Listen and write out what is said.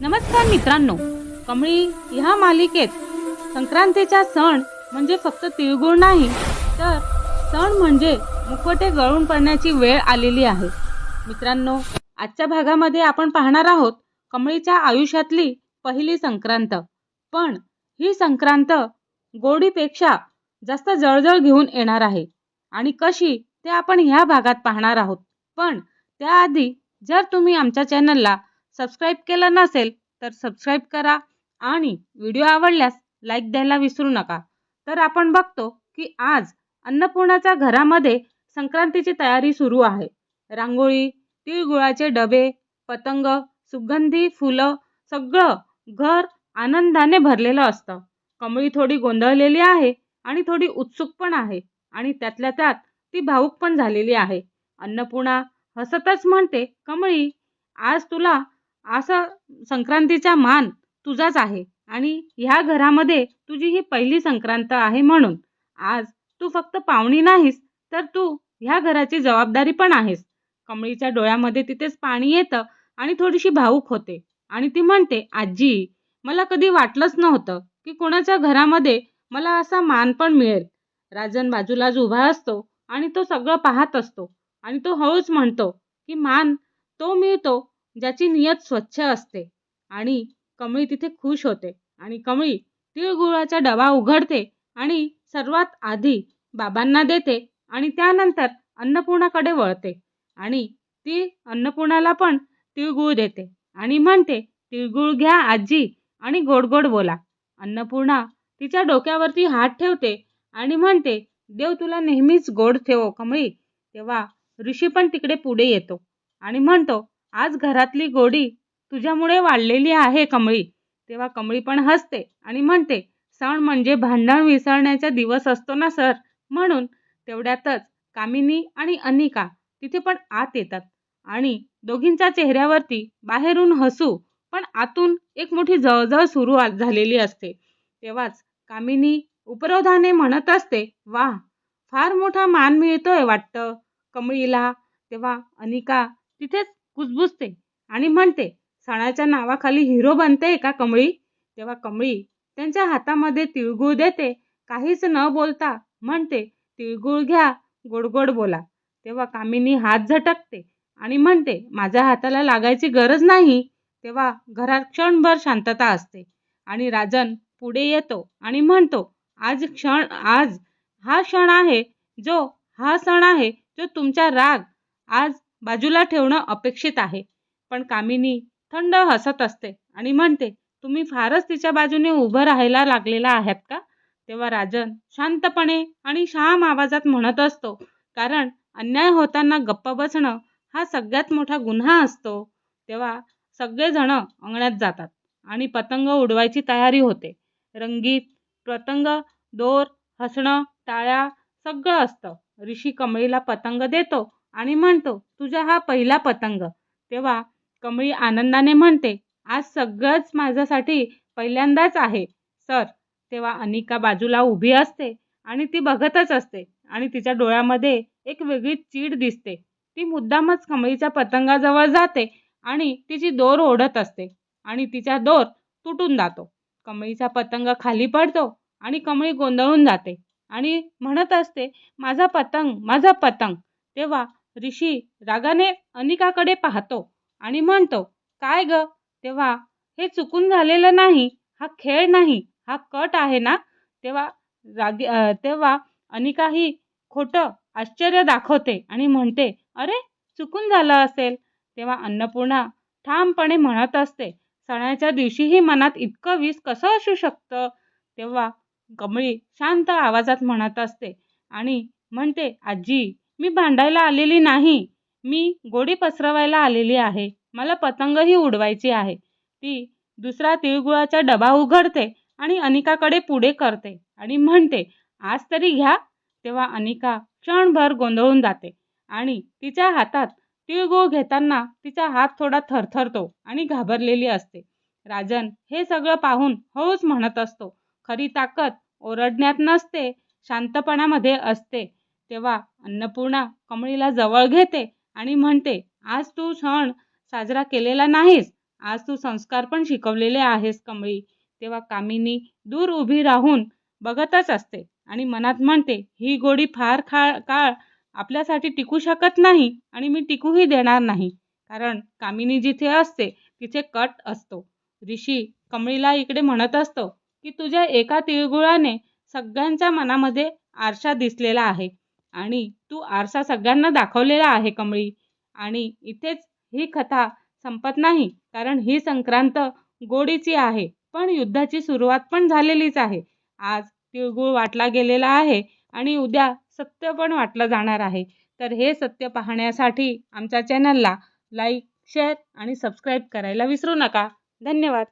नमस्कार मित्रांनो. कमळी ह्या मालिकेत संक्रांतीचा सण म्हणजे फक्त तिळगुळ नाही तर सण म्हणजे मुखवटे गळून पडण्याची वेळ आलेली आहे. मित्रांनो आजच्या भागामध्ये आपण पाहणार आहोत कमळीच्या आयुष्यातली पहिली संक्रांत. पण ही संक्रांत गोडीपेक्षा जास्त जळजळ घेऊन येणार आहे आणि कशी ते आपण ह्या भागात पाहणार आहोत. पण त्याआधी जर तुम्ही आमच्या चॅनलला सबस्क्राईब केलं नसेल तर सबस्क्राईब करा आणि व्हिडिओ आवडल्यास लाईक द्यायला विसरू नका. तर आपण बघतो की आज अन्नपूर्णाच्या घरामध्ये संक्रांतीची तयारी सुरू आहे. रांगोळी तिळगुळाचे डबे पतंग सुगंधी फुलं सगळं घर आनंदाने भरलेलं असतं. कमळी थोडी गोंधळलेली आहे आणि थोडी उत्सुक पण आहे आणि त्यातल्या त्यात ती भावूक पण झालेली आहे. अन्नपूर्णा हसतच म्हणते कमळी आज तुला असं संक्रांतीचा मान तुझाच आहे. आणि ह्या घरामध्ये तुझी ही पहिली संक्रांत आहे म्हणून. आज तू फक्त पाहुणी नाहीस तर तू ह्या घराची जबाबदारी पण आहेस. कमळीच्या डोळ्यामध्ये तिथेच पाणी येतं आणि थोडीशी भावूक होते. आणि ती म्हणते आजी मला कधी वाटलंच नव्हतं की कोणाच्या घरामध्ये मला असा मान पण मिळेल. राजन बाजूलाच उभा असतो आणि तो सगळं पाहत असतो. आणि तो हळूच म्हणतो की मान तो मिळतो ज्याची नियत स्वच्छ असते आणि कमळी तिथे खुश होते आणि कमळी तिळगुळाचा डबा उघडते आणि सर्वात आधी बाबांना देते आणि त्यानंतर अन्नपूर्णाकडे वळते आणि ती अन्नपूर्णाला पण तिळगुळ देते आणि म्हणते तिळगुळ घ्या आजी आणि गोड गोड बोला. अन्नपूर्णा तिच्या डोक्यावरती हात ठेवते आणि म्हणते देव तुला नेहमीच गोड ठेवो कमळी. तेव्हा ऋषी पण तिकडे पुढे येतो आणि म्हणतो आज घरातली गोडी तुझ्यामुळे वाढलेली आहे कमळी. तेव्हा कमळी पण हसते आणि म्हणते सण म्हणजे भांडण विसरण्याचा दिवस असतो ना सर म्हणून तेवढ्यातच कामिनी आणि अनिका तिथे पण आत येतात आणि दोघींच्या चेहऱ्यावरती बाहेरून हसू पण आतून एक मोठी जळजळ सुरू झालेली असते. तेव्हाच कामिनी उपरोधाने म्हणत असते वा फार मोठा मान मिळतोय वाटतं कमळीला तेव्हा अनिका तिथेच कुजबुजते आणि म्हणते सणाच्या नावाखाली हिरो बनते का कमळी. तेव्हा कमळी त्यांच्या हातामध्ये तिळगुळ देते काहीच न बोलता म्हणते तिळगुळ घ्या गोड गोड बोला. तेव्हा कामिनी हात झटकते आणि म्हणते माझ्या हाताला लागायची गरज नाही. तेव्हा घरात क्षणभर शांतता असते आणि राजन पुढे येतो आणि म्हणतो आज क्षण आज हा क्षण आहे जो हा सण आहे जो तुमचा राग आज बाजूला ठेवणं अपेक्षित आहे. पण कामिनी थंड हसत असते आणि म्हणते तुम्ही फारच तिच्या बाजूने उभं राहायला लागलेला आहात का? तेव्हा राजन शांतपणे आणि शाम आवाजात म्हणत असतो कारण अन्याय होताना गप्प बसणं हा सगळ्यात मोठा गुन्हा असतो. तेव्हा सगळेजण अंगणात जातात आणि पतंग उडवायची तयारी होते. रंगीत पतंग दोर हसणं टाळ्या सगळं असतं. ऋषी कमळीला पतंग देतो आणि म्हणतो तुझा हा पहिला पतंग. तेव्हा कमळी आनंदाने म्हणते आज सगळंच माझ्यासाठी पहिल्यांदाच आहे. सर तेव्हा अनिका बाजूला उभी असते आणि ती बघतच असते आणि तिच्या डोळ्यामध्ये एक वेगळी चीड दिसते. ती मुद्दामच कमळीच्या पतंगाजवळ जाते आणि तिची दोर ओढत असते आणि तिचा दोर तुटून जातो. कमळीचा पतंग खाली पडतो आणि कमळी गोंधळून जाते आणि म्हणत असते माझा पतंग माझा पतंग. तेव्हा ऋषी रागाने अनिकाकडे पाहतो आणि म्हणतो काय ग? तेव्हा हे चुकून झालेलं नाही हा खेळ नाही हा कट आहे ना? तेव्हा रागी तेव्हा अनिका ही खोटं आश्चर्य दाखवते आणि म्हणते अरे चुकून झालं असेल. तेव्हा अन्नपूर्णा ठामपणे म्हणत असते सणाच्या दिवशीही मनात इतकं विष कसं असू शकतं? तेव्हा कमळी शांत आवाजात म्हणत असते आणि म्हणते आजी मी भांडायला आलेली नाही. मी गोडी पसरवायला आलेली आहे. मला पतंगही उडवायची आहे. ती दुसरा तिळगुळाचा डबा उघडते आणि अनिकाकडे पुढे करते आणि म्हणते आज तरी घ्या. तेव्हा अनिका क्षणभर गोंधळून जाते आणि तिच्या हातात तिळगुळ घेताना तिचा हात थोडा थरथरतो आणि घाबरलेली असते. राजन हे सगळं पाहून हळूच म्हणत असतो खरी ताकद ओरडण्यात नसते शांतपणामध्ये असते तेव्हा अन्नपूर्णा कमळीला जवळ घेते आणि म्हणते आज तू सण साजरा केलेला नाहीस. आज तू संस्कार पण शिकवलेले आहेस कमळी. तेव्हा कामिनी दूर उभी राहून बघतच असते आणि मनात म्हणते ही गोडी फार खा काळ आपल्यासाठी टिकू शकत नाही आणि मी टिकूही देणार नाही. कारण कामिनी जिथे असते तिथे कट असतो. ऋषी कमळीला इकडे म्हणत असतो की तुझ्या एका तिळगुळाने सगळ्यांच्या मनामध्ये आरसा दिसलेला आहे. आणि तू आरसा सगळ्यांना दाखवलेला आहे कमळी. आणि इथेच ही कथा संपत नाही कारण ही संक्रांत गोडीची आहे पण युद्धाची सुरुवात पण झालेलीच आहे. आज तिळगुळ वाटला गेलेला आहे आणि उद्या सत्य पण वाटलं जाणार आहे. तर हे सत्य पाहण्यासाठी आमच्या चॅनलला लाईक शेअर आणि सबस्क्राईब करायला विसरू नका. धन्यवाद.